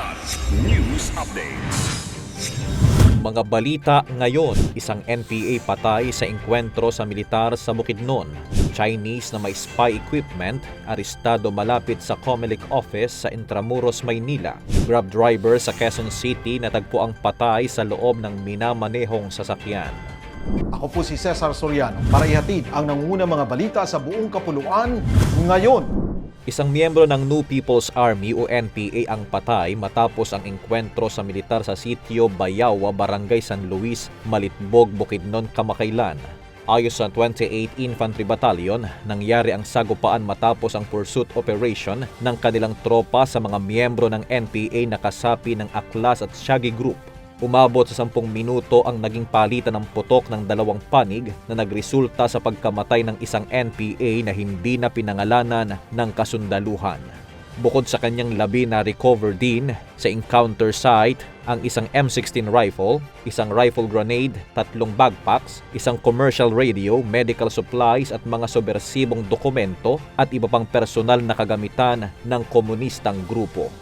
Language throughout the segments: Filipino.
Kilat News Updates. Mga balita ngayon, isang NPA patay sa engkwentro sa militar sa Bukidnon. Chinese na may spy equipment, arestado malapit sa Comelec office sa Intramuros, Maynila. Grab driver sa Quezon City natagpo ang patay sa loob ng minamanehong sasakyan. Ako po si Cesar Soriano para ihatid ang nanguna mga balita sa buong kapuluan ngayon. Isang miyembro ng New People's Army o NPA ang patay matapos ang engkwentro sa militar sa sitio Bayawa, Barangay San Luis, Malitbog, Bukidnon, Kamakailan. Ayon sa 28 Infantry Battalion, nangyari ang sagupaan matapos ang pursuit operation ng kanilang tropa sa mga miyembro ng NPA na kasapi ng Aklas at Shaggy Group. Umabot sa 10 minuto ang naging palitan ng putok ng dalawang panig na nagresulta sa pagkamatay ng isang NPA na hindi na pinangalanan ng kasundaluhan. Bukod sa kanyang labi na recover din sa encounter site ang isang M16 rifle, isang rifle grenade, tatlong backpacks, isang commercial radio, medical supplies at mga sobersibong dokumento at iba pang personal na kagamitan ng komunistang grupo.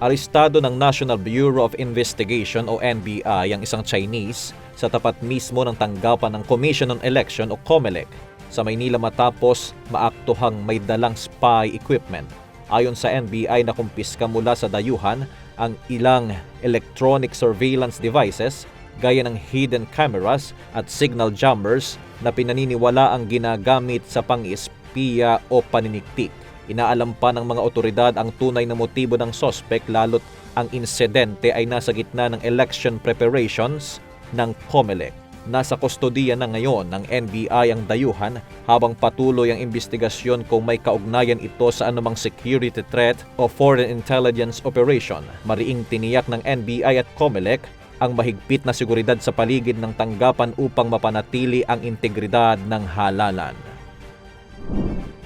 Arestado ng National Bureau of Investigation o NBI ang isang Chinese sa tapat mismo ng tanggapan ng Commission on Election o COMELEC sa Maynila matapos maaktuhang may dalang spy equipment. Ayon sa NBI na kumpiska mula sa dayuhan ang ilang electronic surveillance devices gaya ng hidden cameras at signal jammers na pinaniniwala ang ginagamit sa pang-espiya o paniniktik. Inaalam pa ng mga otoridad ang tunay na motibo ng sospek lalo't ang insidente ay nasa gitna ng election preparations ng COMELEC. Nasa kustodiya na ngayon ng NBI ang dayuhan habang patuloy ang investigasyon kung may kaugnayan ito sa anumang security threat o foreign intelligence operation. Mariing tiniyak ng NBI at COMELEC ang mahigpit na seguridad sa paligid ng tanggapan upang mapanatili ang integridad ng halalan.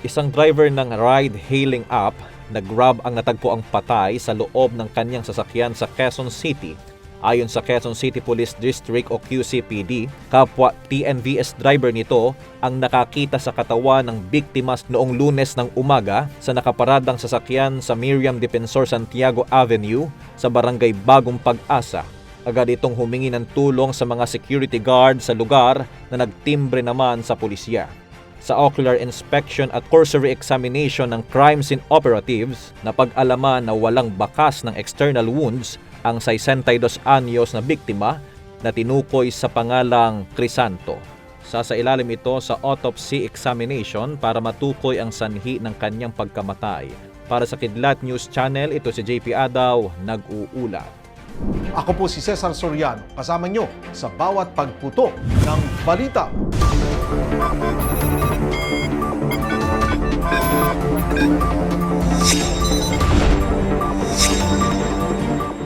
Isang driver ng ride-hailing app na Grab ang natagpo ang patay sa loob ng kanyang sasakyan sa Quezon City. Ayon sa Quezon City Police District o QCPD, kapwa TNVS driver nito ang nakakita sa katawan ng biktima noong lunes ng umaga sa nakaparadang sasakyan sa Miriam Defensor Santiago Avenue sa barangay Bagong Pag-asa. Agad itong humingi ng tulong sa mga security guard sa lugar na nagtimbre naman sa pulisya sa ocular inspection at cursory examination ng crime scene operatives na pag-alaman na walang bakas ng external wounds ang 62 anyos na biktima na tinukoy sa pangalang Crisanto. Sasailalim ito sa autopsy examination para matukoy ang sanhi ng kanyang pagkamatay. Para sa Kidlat News Channel, ito si JP Adaw, nag-uulat. Ako po si Cesar Soriano, kasama nyo sa bawat pagputo ng balita.